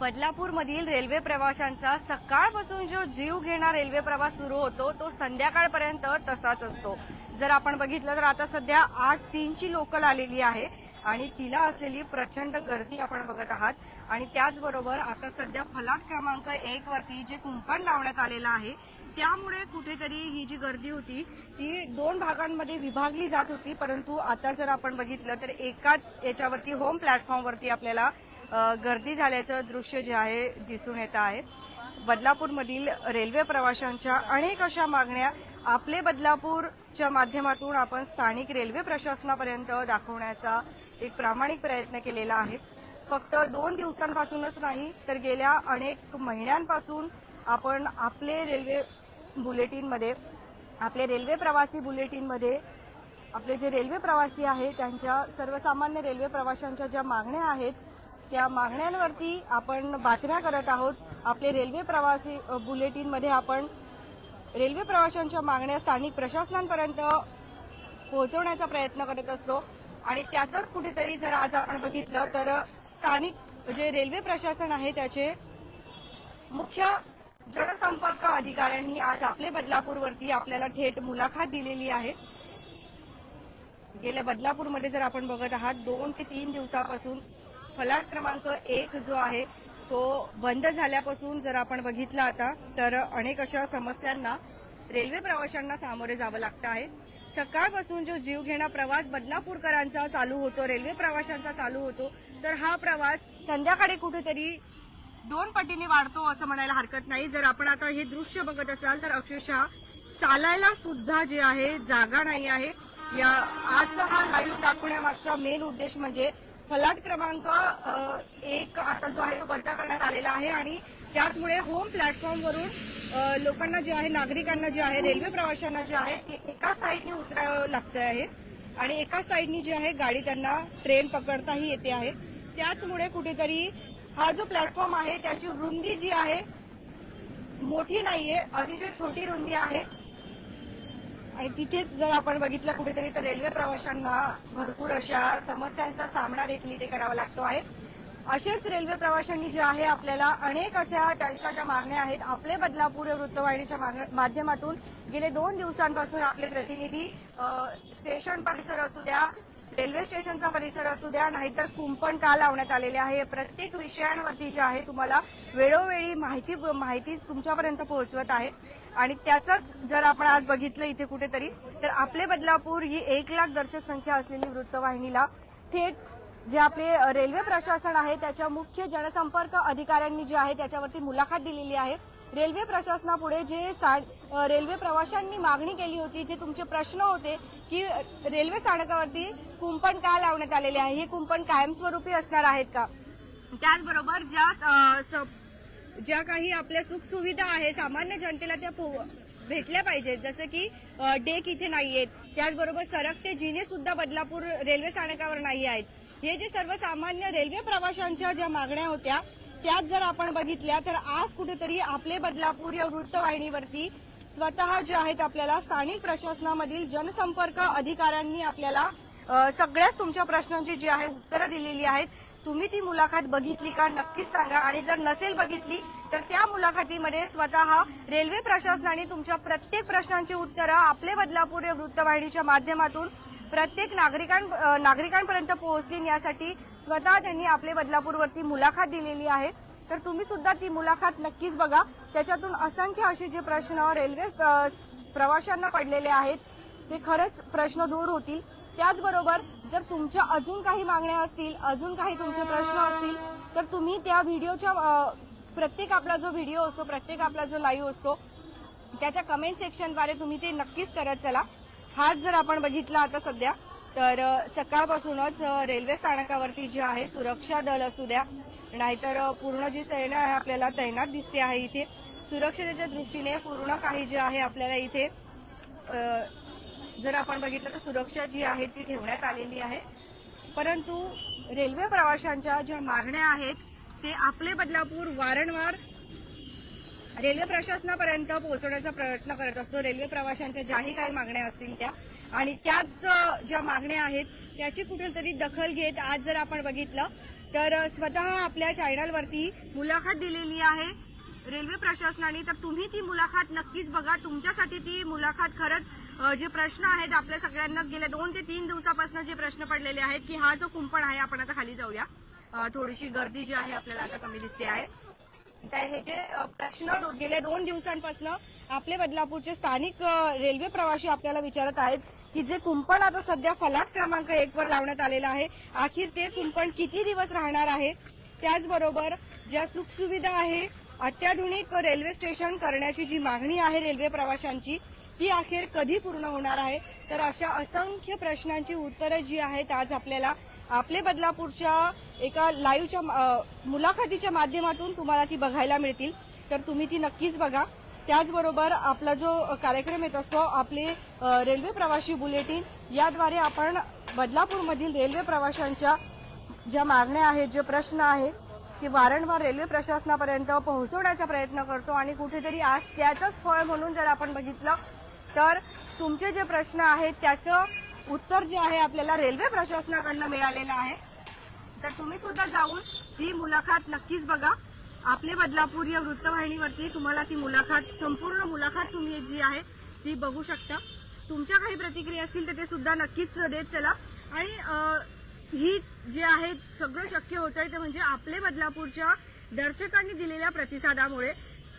बदलापूरमधील railway प्रवाशांचा सकाळपासून जो जीव घेणार रेल्वे प्रवास सुरू होतो तो संध्याकाळपर्यंत तसाच असतो. जर आपण बघितलं तर आता सध्या आठ तीनची लोकल आलेली आहे आणि तिला असलेली प्रचंड गर्दी आपण बघत आहात. आणि त्याचबरोबर आता सध्या फलाट क्रमांक एक वरती जे कुंपण लावण्यात आलेलं आहे त्यामुळे कुठेतरी ही जी गर्दी होती ती दोन भागांमध्ये विभागली जात होती. परंतु आता जर आपण बघितलं तर एकाच याच्यावरती होम प्लॅटफॉर्मवरती आपल्याला गर्दी झाल्याचं दृश्य जे आहे दिसून येत आहे. बदलापूरमधील रेल्वे प्रवाशांच्या अनेक अशा मागण्या आपले बदलापूरच्या माध्यमातून आपण स्थानिक रेल्वे प्रशासनापर्यंत दाखवण्याचा एक प्रामाणिक प्रयत्न केलेला आहे. फक्त दोन दिवसांपासूनच नाही तर गेल्या अनेक महिन्यांपासून आपण आपले रेल्वे बुलेटिनमध्ये आपले रेल्वे प्रवासी बुलेटिनमध्ये आपले जे रेल्वे प्रवासी आहेत त्यांच्या सर्वसामान्य रेल्वे प्रवाशांच्या ज्या मागण्या आहेत त्या मागण्यांवरती आपण बातम्या करत आहोत. आपले रेल्वे प्रवासी बुलेटिनमध्ये आपण रेल्वे प्रवाशांच्या मागण्या स्थानिक प्रशासनांपर्यंत पोहोचवण्याचा प्रयत्न करत असतो. आणि त्याचंच कुठेतरी जर आज आपण बघितलं तर स्थानिक जे रेल्वे प्रशासन आहे त्याचे मुख्य जनसंपर्क अधिकाऱ्यांनी आज आपले बदलापूरवरती आपल्याला थेट मुलाखत दिलेली आहे. गेल्या बदलापूरमध्ये जर आपण बघत आहात दोन ते तीन दिवसापासून फलाट क्रमांक एक जो आहे तो बंद झाल्यापासून जर आपण बघितला आता तर अनेक अशा समस्यांना रेल्वे प्रवाशांना सामोरे जावं लागतं आहे. सकाळपासून जो जीवघेणा प्रवास बदलापूरकरांचा चालू होतो रेल्वे प्रवाशांचा चालू होतो तर हा प्रवास संध्याकाळी कुठेतरी दोन पटीने वाढतो असं म्हणायला हरकत नाही. जर आपण आता हे दृश्य बघत असाल तर अक्षरशः चालायला सुद्धा जे आहे जागा नाही आहे. या आजचा हा लाईव्ह दाखवण्यामागचा मेन उद्देश म्हणजे फलाट क्रमांक एक आता जो आहे तो बंद करण्यात आलेला आहे आणि त्याचमुळे होम प्लॅटफॉर्मवरून लोकांना जे आहे नागरिकांना जे आहे रेल्वे प्रवाशांना जे आहे ते एका साईडने उतरावं लागतं आहे. आणि एका साईडनी जी आहे गाडी त्यांना ट्रेन पकडताही येते आहे. त्याचमुळे कुठेतरी हा जो प्लॅटफॉर्म आहे त्याची रुंदी जी आहे मोठी नाहीये. अतिशय छोटी रुंदी आहे. आणि तिथेच जर आपण बघितलं कुठेतरी तर रेल्वे प्रवाशांना भरपूर अशा समस्यांचा सामना देखील इथे करावा लागतो आहे. असेच रेल्वे प्रवाशांनी जे आहे आपल्याला अनेक अशा त्यांच्या ज्या मागण्या आहेत आपले बदलापूर वृत्तवाहिनीच्या माग- माध्यमातून गेले दोन दिवसांपासून आपले प्रतिनिधी स्टेशन परिसर असू द्या रेल्वे स्टेशनचा परिसर असू द्या नाहीतर कुंपण का लावण्यात आलेले आहे? प्रत्येक विषयांवरती जे आहे तुम्हाला वेळोवेळी माहिती माहिती तुमच्यापर्यंत पोहोचवत आहे. आणि त्याचंच जर आपण आज बघितलं इथे कुठेतरी तर आपले बदलापूर ही एक लाख दर्शक संख्या असलेली वृत्तवाहिनीला थेट जे आपले रेल्वे प्रशासन आहे त्याच्या मुख्य जनसंपर्क अधिकाऱ्यांनी जे आहे त्याच्यावरती मुलाखत दिलेली आहे. रेल्वे प्रशासनापुढे जे रेल्वे प्रवाशांनी मागणी केली होती जे तुमचे प्रश्न होते की रेल्वे स्थानकावरती कुंपण का लावण्यात आलेले आहे? हे कुंपण कायमस्वरूपी असणार आहेत का? त्याचबरोबर ज्या स- ज्या काही आपल्या सुखसुविधा आहे सामान्य जनतेला त्या पो- भेटल्या पाहिजेत. जसं की डेक इथे नाहीयेत त्याचबरोबर सरकते जिने सुद्धा बदलापूर रेल्वे स्थानकावर नाही आहेत. हे जे सर्वसामान्य रेल्वे प्रवाशांच्या ज्या मागण्या होत्या त्यात जर आपण बघितल्या तर आज कुठेतरी आपले बदलापूर या वृत्तवाहिनीवरती स्वतः जे आहेत आपल्याला स्थानिक प्रशासनामधील जनसंपर्क अधिकाऱ्यांनी आपल्याला सगळ्याच तुमच्या प्रश्नांची जी आहे उत्तरं दिलेली आहेत. तुम्ही ती मुलाखत बघितली का नक्कीच सांगा. आणि जर नसेल बघितली तर त्या मुलाखतीमध्ये स्वतः रेल्वे प्रशासनाने तुमच्या प्रत्येक प्रश्नांची उत्तरं आपले बदलापूर या वृत्तवाहिनीच्या माध्यमातून प्रत्येक नागरिकां नागरिकांपर्यंत पोहोचतील यासाठी स्वतः त्यांनी आपले बदलापूरवरती मुलाखत दिलेली आहे. तर तुम्ही सुद्धा ती मुलाखत नक्कीच बघा. त्याच्यातून असंख्य असे जे प्रश्न रेल्वे प्रवाशांना पडलेले आहेत ते खरंच प्रश्न दूर होतील. त्याचबरोबर जर तुमच्या अजून काही मागण्या असतील अजून काही तुमचे प्रश्न असतील तर तुम्ही त्या व्हिडिओच्या प्रत्येक आपला जो व्हिडिओ असतो प्रत्येक आपला जो लाईव्ह असतो त्याच्या कमेंट सेक्शनद्वारे तुम्ही ते नक्कीच करत चला. हाच जर आपण बघितला आता सध्या तर सकाळपासूनच रेल्वे स्थानकावरती जे आहे सुरक्षा दल असू द्या नाहीतर पूर्ण जी सेना आहे आपल्याला तैनात दिसते आहे इथे. सुरक्षेच्या दृष्टीने पूर्ण काही जे आहे आपल्याला इथे जर आपण बघितलं तर सुरक्षा जी आहे ती ठेवण्यात आलेली आहे. परंतु रेल्वे प्रवाशांच्या ज्या मागण्या आहेत ते आपले बदलापूर वारंवार रेल्वे प्रशासनापर्यंत पोहोचवण्याचा प्रयत्न करत असतो. रेल्वे प्रवाशांच्या ज्याही काही मागण्या असतील त्या आणि त्याच ज्या मागण्या आहेत त्याची कुठेतरी दखल घेत आज जर आपण बघितलं तर स्वतः आपल्या चॅनलवरती मुलाखत दिलेली आहे रेल्वे प्रशासनाने. तर तुम्ही ती मुलाखत नक्कीच बघा. तुमच्यासाठी ती मुलाखत खरंच जे प्रश्न आहेत आपल्या सगळ्यांनाच गेल्या दोन ते तीन दिवसापासून जे प्रश्न पडलेले आहेत की हा जो कुंपण आहे आपण आता खाली जाऊया. थोडीशी गर्दी जी आहे आपल्याला आता कमी दिसते आहे. तर हे जे प्रश्न गेल्या दोन दिवसांपासून आपले बदलापूरचे स्थानिक रेल्वे प्रवासी आपल्याला विचारत आहेत की जे कुंपण आता सध्या फलाट क्रमांक एक वर लावण्यात आलेलं आहे अखेर ते कुंपण किती दिवस राहणार आहे? त्याचबरोबर ज्या सुखसुविधा आहे अत्याधुनिक रेल्वे स्टेशन करण्याची जी मागणी आहे रेल्वे प्रवाशांची ती अखेर कधी पूर्ण होणार आहे? तर अशा असंख्य प्रश्नांची उत्तरं जी आहेत आज आपल्याला आपले बदलापूरच्या एका लाईव्हच्या मुलाखतीच्या माध्यमातून तुम्हाला ती बघायला मिळतील. तर तुम्ही ती नक्कीच बघा. त्याचबरोबर आपला जो कार्यक्रम येत असतो आपले रेल्वे प्रवासी बुलेटिन याद्वारे आपण बदलापूरमधील रेल्वे प्रवाशांच्या ज्या मागण्या आहेत जे प्रश्न आहे ते वारंवार रेल्वे प्रशासनापर्यंत पोहोचवण्याचा प्रयत्न करतो आणि कुठेतरी आज त्याचंच फळ म्हणून जर आपण बघितलं तर तुमचे जे प्रश्न आहेत त्याचं उत्तर जे आहे आपल्याला रेल्वे प्रशासनाकडनं मिळालेलं आहे. तर तुम्ही सुद्धा जाऊन ही मुलाखत नक्कीच बघा. आपले बदलापूर या वृत्तवाहिनीवरती तुम्हाला ती मुलाखत संपूर्ण मुलाखत तुम्ही जी आहे ती बघू शकता. तुमच्या काही प्रतिक्रिया असतील तर ते सुद्धा नक्कीच देत चला. आणि ही जे आहे सगळं शक्य होत आहे ते म्हणजे आपले बदलापूरच्या दर्शकांनी दिलेल्या प्रतिसादामुळे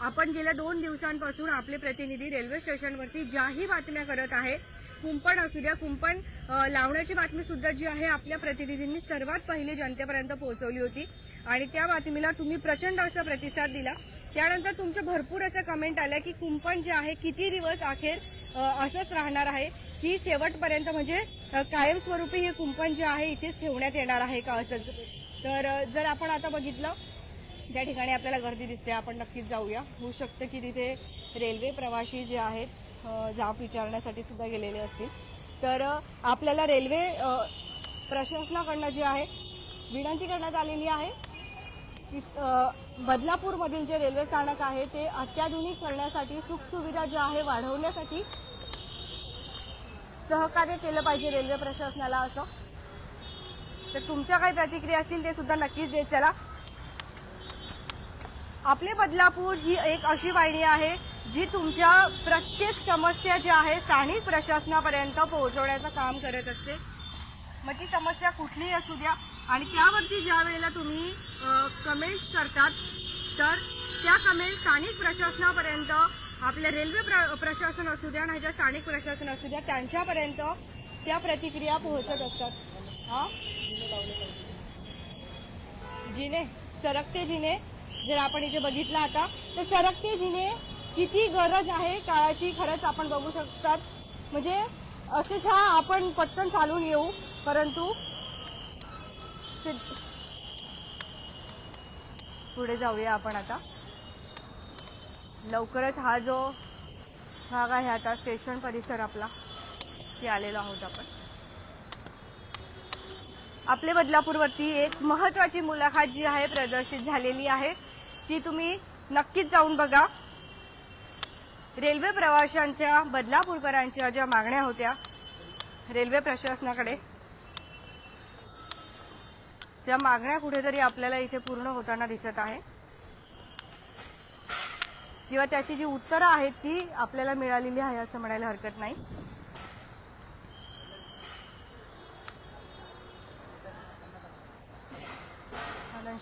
आपण गेल्या दोन दिवसांपासून आपले प्रतिनिधी रेल्वे स्टेशनवरती ज्याही बातम्या करत आहे कुंपण असू द्या कुंपण लावण्याची बातमी सुद्धा जी आहे आपल्या प्रतिनिधींनी सर्वात पहिली जनतेपर्यंत पोहोचवली होती. आणि त्या बातमीला तुम्ही प्रचंड असा प्रतिसाद दिला. त्यानंतर तुमच्या भरपूर असं कमेंट आल्या की कुंपण जे आहे किती दिवस अखेर असंच राहणार आहे? की शेवटपर्यंत म्हणजे कायमस्वरूपी हे कुंपण जे आहे इथेच ठेवण्यात येणार आहे का असंच तर जर आपण आता बघितलं त्या ठिकाणी आपल्याला गर्दी दिसते आपण नक्कीच जाऊया. होऊ शकतं की तिथे रेल्वे प्रवासी जे आहेत जाब विचारण्यासाठी सुद्धा गेलेले असतील. तर आपल्याला रेल्वे प्रशासनाकडनं जे आहे विनंती करण्यात आलेली आहे की बदलापूरमधील जे रेल्वे स्थानक आहे ते अत्याधुनिक करण्यासाठी सुखसुविधा ज्या आहे वाढवण्यासाठी सहकार्य केलं पाहिजे रेल्वे प्रशासनाला असं. तर तुमच्या काही प्रतिक्रिया असतील ते सुद्धा नक्कीच देत चला. आपले बदलापूर ही एक अशी वाहिनी आहे जी तुमच्या प्रत्येक समस्या ज्या आहे स्थानिक प्रशासनापर्यंत पोहोचवण्याचं काम करत असते. मग ती समस्या कुठलीही असू द्या. आणि त्यावरती ज्या वेळेला तुम्ही कमेंट्स करतात तर त्या कमेंट स्थानिक प्रशासनापर्यंत आपल्या रेल्वे प्र प्रशासन असू द्या नाही तर स्थानिक प्रशासन असू द्या त्यांच्यापर्यंत त्या प्रतिक्रिया पोहोचत असतात. हा? जिने सरकते जिने जर आपण इथे बघितलं आता तर सरकते जिने किती गरज आहे काळाची खरंच आपण बघू शकतात. म्हणजे अक्षरशः आपण पटकन चालून येऊ परंतु पुढे जाऊया आपण आता. लवकरच हा जो भाग आहे आता स्टेशन परिसर आपला ते आलेलो आहोत आपण. आपले बदलापूरवरती एक महत्वाची मुलाखत जी आहे प्रदर्शित झालेली आहे ती तुम्ही नक्कीच जाऊन बघा. रेल्वे प्रवाशांच्या बदलापूरकरांच्या ज्या मागण्या होत्या रेल्वे प्रशासनाकडे त्या मागण्या कुठेतरी आपल्याला इथे पूर्ण होताना दिसत आहे. किंवा त्याची जी उत्तरं आहेत ती आपल्याला मिळालेली आहे असं म्हणायला हरकत नाही.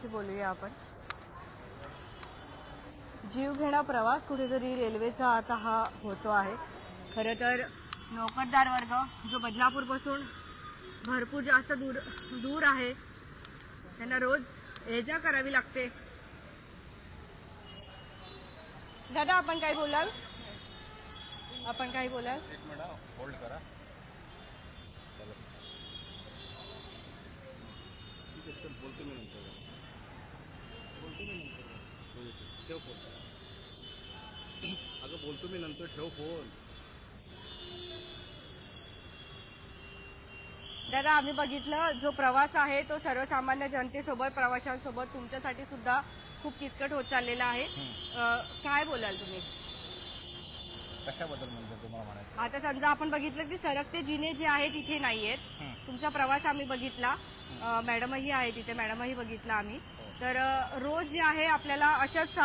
बोलूया आपण. जीवघेणा प्रवास कुठेतरी रेल्वेचा आता हा होतो आहे. खरं तर नोकरदार वर्ग जो बदलापूरपासून भरपूर जास्त दूर दूर आहे त्यांना रोज ये जा करावी लागते. दादा आपण काय बोलाल? आपण काय बोलाल? होल्ड करा. बोलतो मी नंतर. बोलतो मी नंतर. ठेव फोन. अगं बोलतो मी नंतर ठेव फोन. दादा आम्ही बघितलं जो प्रवास आहे तो सर्वसामान्य जनतेसोबत प्रवाशांसोबत तुमच्यासाठी सुद्धा खूप किचकट होत चाललेला आहे. अं, काय बोलाल तुम्ही? कशाबद्दल म्हणजे तुम्हाला म्हणायचं? आता समजा आपण बघितलं की सरकते जिने जे आहेत तिथे नाहीयेत. हं. तुमचा प्रवास आम्ही बघितला. अ, मॅडमही आहे तिथे मॅडमही बघितला आम्ही. तर रोज जे आहे आपल्याला अशाच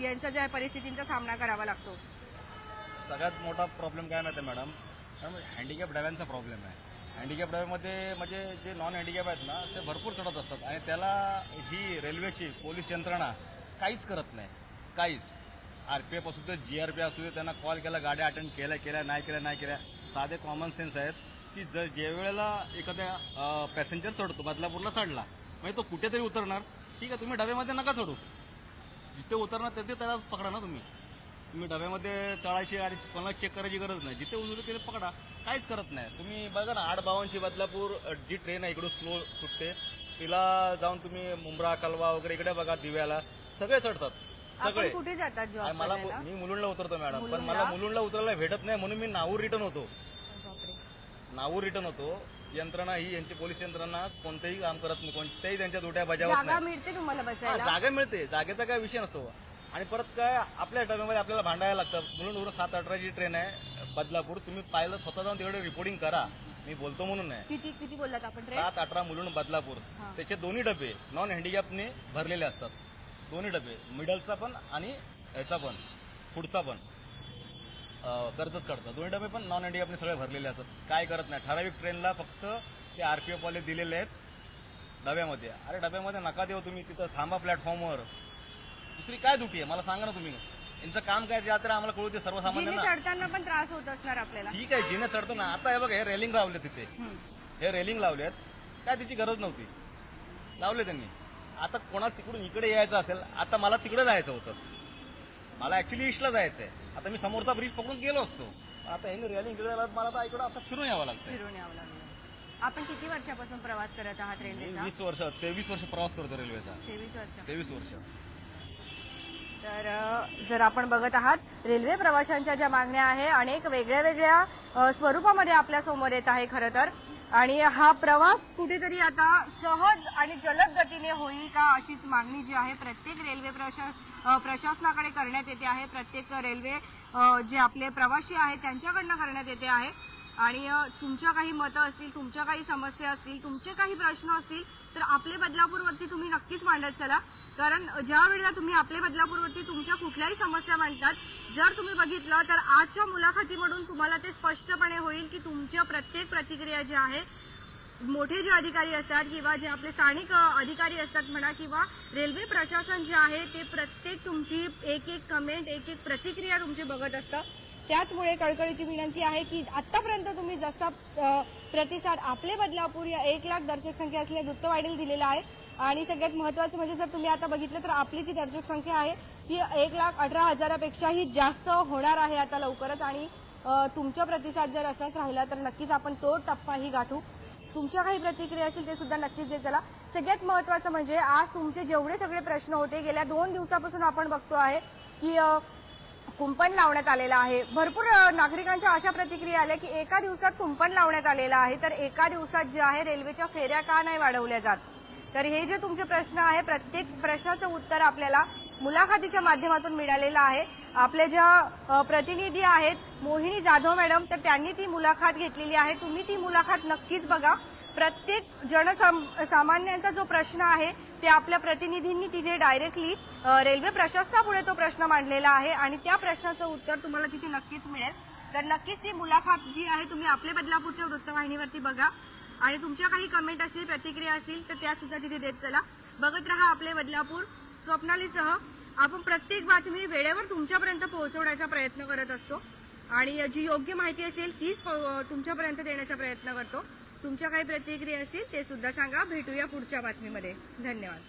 यांचा ज्या परिस्थितींचा सामना करावा लागतो. सगळ्यात मोठा प्रॉब्लेम काय माहिती मॅडम मॅडम हँडिकॅप डाव्यांचा प्रॉब्लेम आहे. हँडिकॅप डाव्यामध्ये म्हणजे जे नॉन हँडिकॅप आहेत ना ते भरपूर चढत असतात आणि त्याला ही रेल्वेची पोलीस यंत्रणा काहीच करत नाही. काहीच. आर पी एफ असू दे जी आर पी असू दे त्यांना कॉल केला गाड्या अटेंड केल्या केल्या नाही केल्या नाही केल्या. साधे कॉमन सेन्स आहेत की जर ज्या वेळेला एखाद्या पॅसेंजर चढतो बदलापूरला चढला म्हणजे तो कुठेतरी उतरणार. ठीक आहे तुम्ही डब्यामध्ये नका चढू. जिथे उतरणार तिथे त्याला पकडा ना तुम्ही. तुम्ही डब्यामध्ये चढायची आणि कोणाला चेक करायची गरज नाही. जिथे उतरले तिथे पकडा. काहीच करत नाही. तुम्ही बघा ना आठ बावनची बदलापूर जी ट्रेन आहे इकडून स्लो सुटते. तिला जाऊन तुम्ही मुंब्रा कलवा वगैरे इकडे बघा दिव्याला. सगळे चढतात. सगळे. कुठे जातात मला मी मुलुंडला उतरतो मॅडम पण? मला मुलुंडला? उतरायला भेटत नाही म्हणून मी नावूर रिटर्न होतो. बापरे. नावूर रिटर्न होतो. यंत्रणा ही यांची पोलीस यंत्रणा कोणतेही काम करत नाही कोणत्याही त्यांच्या दुट्या बजावत जागा नाही. मिळते तुम्हाला हा, बसायला जागा मिळते. जागेचा काय विषय नसतो. आणि परत काय आपल्या डब्यामध्ये आपल्याला भांडायला लागतं. एवढं सात अठराची ट्रेन आहे बदलापूर. तुम्ही पाहिलं स्वतः जाऊन तिकडे रिपोर्टिंग करा. मी बोलतो म्हणून नाही. किती किती बोललात आपण ट्रेन सात अठरा मुलुंड बदलापूर. हा. त्याचे दोन्ही डबे नॉन हँडिकॅपने भरलेले असतात. दोन्ही डबे. मिडलचा पण आणि ह्याचा पण. पुढचा पण. कर्जच काढतात दोन्ही डबे पण नॉन हँडिकॅपने सगळे भरलेले असतात. काय करत नाही. ठराविक ट्रेनला फक्त ते आरपीएफ वाले दिलेले आहेत डब्यामध्ये. अरे डब्यामध्ये नका देऊ तुम्ही. तिथं थांबा प्लॅटफॉर्मवर दुसरी काय दुटी आहे? मला सांगा ना तुम्ही. यांचं काम काय? ते तर आम्हाला कळू दे सर्वसामान्यांना. चढताना पण त्रास होत असणार आपल्याला. ठीक आहे जिने चढतो ना. आता हे बघा हे रेलिंग लावले तिथे. हे रेलिंग लावलेत काय तिची गरज नव्हती. लावले त्यांनी. आता कोणा तिकडून इकडे यायचं असेल आता मला तिकडे जायचं होतं. मला ऍक्च्युली ईस्टला जायचंय. आता मी समोरचा ब्रिज पकडून गेलो असतो. आता हे रेलिंग आलं, मला आता इकडे असं फिरून यावं लागतंय. फिरून यावं लागलं. आपण किती वर्षापासून प्रवास करत आहात मी रेल्वेचा वीस वर्ष तेवीस वर्ष प्रवास करतो रेल्वेचा. तेवीस वर्ष. तेवीस वर्ष. तर अ, जर आपण बघत आहात रेल्वे प्रवाशांच्या ज्या मागण्या आहे अनेक वेगळ्या वेगळ्या अ, स्वरूपामध्ये आपल्यासमोर येत आहे खरं तर. आणि हा प्रवास कुठेतरी आता सहज आणि जलद गतीने होईल का अशीच मागणी जी आहे प्रत्येक रेल्वे प्रशा प्रशासनाकडे करण्यात येते आहे. प्रत्येक रेल्वे जे आपले प्रवासी आहेत त्यांच्याकडनं करण्यात येते आहे. आणि तुमच्या काही मतं असतील तुमच्या काही समस्या असतील तुमचे काही प्रश्न असतील तर आपले बदलापूरवरती तुम्ही नक्कीच मांडत चला. कारण ज्या वेळेला तुम्ही आपले बदलापूरवरती तुमच्या कुठल्याही समस्या मांडतात जर तुम्ही बघितलं तर आजच्या मुलाखतीमधून तुम्हाला ते स्पष्टपणे होईल की तुमच्या प्रत्येक प्रतिक्रिया ज्या आहे मोठे जे अधिकारी असतात किंवा जे आपले स्थानिक अधिकारी असतात म्हणा किंवा रेल्वे प्रशासन जे आहे ते प्रत्येक तुमची एक एक कमेंट एक एक प्रतिक्रिया तुमची बघत असतं. त्याचमुळे कळकळीची विनंती आहे की आत्तापर्यंत तुम्ही जसा प्रतिसाद आपले बदलापूर या एक लाख दर्शक संख्या असलेल्या वृत्तवाहिनीला दिलेला आहे. आणि सगळ्यात महत्वाचं म्हणजे जर तुम्ही आता बघितलं तर आपली जी दर्शक संख्या आहे ती एक लाख अठरा हजारापेक्षाही जास्त होणार आहे आता लवकरच. आणि तुमचा प्रतिसाद जर असाच राहिला तर नक्कीच आपण तो टप्पाही गाठू. तुमच्या काही प्रतिक्रिया असतील ते सुद्धा नक्कीच देत चला. सगळ्यात महत्वाचं म्हणजे आज तुमचे जेवढे सगळे प्रश्न होते गेल्या दोन दिवसापासून आपण बघतो आहे की कुंपण लावण्यात आलेलं आहे. भरपूर नागरिकांच्या अशा प्रतिक्रिया आल्या की एका दिवसात कुंपण लावण्यात आलेलं आहे. तर एका दिवसात जे आहे रेल्वेच्या फेऱ्या का नाही वाढवल्या जात? तर हे जे तुमचे प्रश्न आहे प्रत्येक प्रश्नाचं उत्तर आपल्याला मुलाखतीच्या माध्यमातून मिळालेलं आहे. आपले ज्या प्रतिनिधी आहेत मोहिनी जाधव मॅडम तर त्यांनी ती मुलाखत घेतलेली आहे. तुम्ही ती मुलाखत नक्कीच बघा. प्रत्येक जनसामान्यांचा जो प्रश्न आहे ते आपल्या प्रतिनिधींनी तिथे डायरेक्टली रेल्वे प्रशासनापुढे तो प्रश्न मांडलेला आहे आणि त्या प्रश्नाचं उत्तर तुम्हाला तिथे नक्कीच मिळेल. तर नक्कीच ती मुलाखत जी आहे तुम्ही आपल्या बदलापूरच्या वृत्तवाहिनीवरती बघा आणि तुमच्या काही कमेंट असतील प्रतिक्रिया असतील तर त्या सुद्धा तिथे देत चला. बघत राहा आपले बदलापूर स्वप्नालीसह. आपण प्रत्येक बातमी वेळेवर तुमच्यापर्यंत पोहोचवण्याचा प्रयत्न करत असतो आणि जी योग्य माहिती असेल तीच प- तुमच्यापर्यंत देण्याचा प्रयत्न करतो. तुमच्या काही प्रतिक्रिया असतील ते सुद्धा सांगा. भेटूया पुढच्या बातमीमध्ये. धन्यवाद.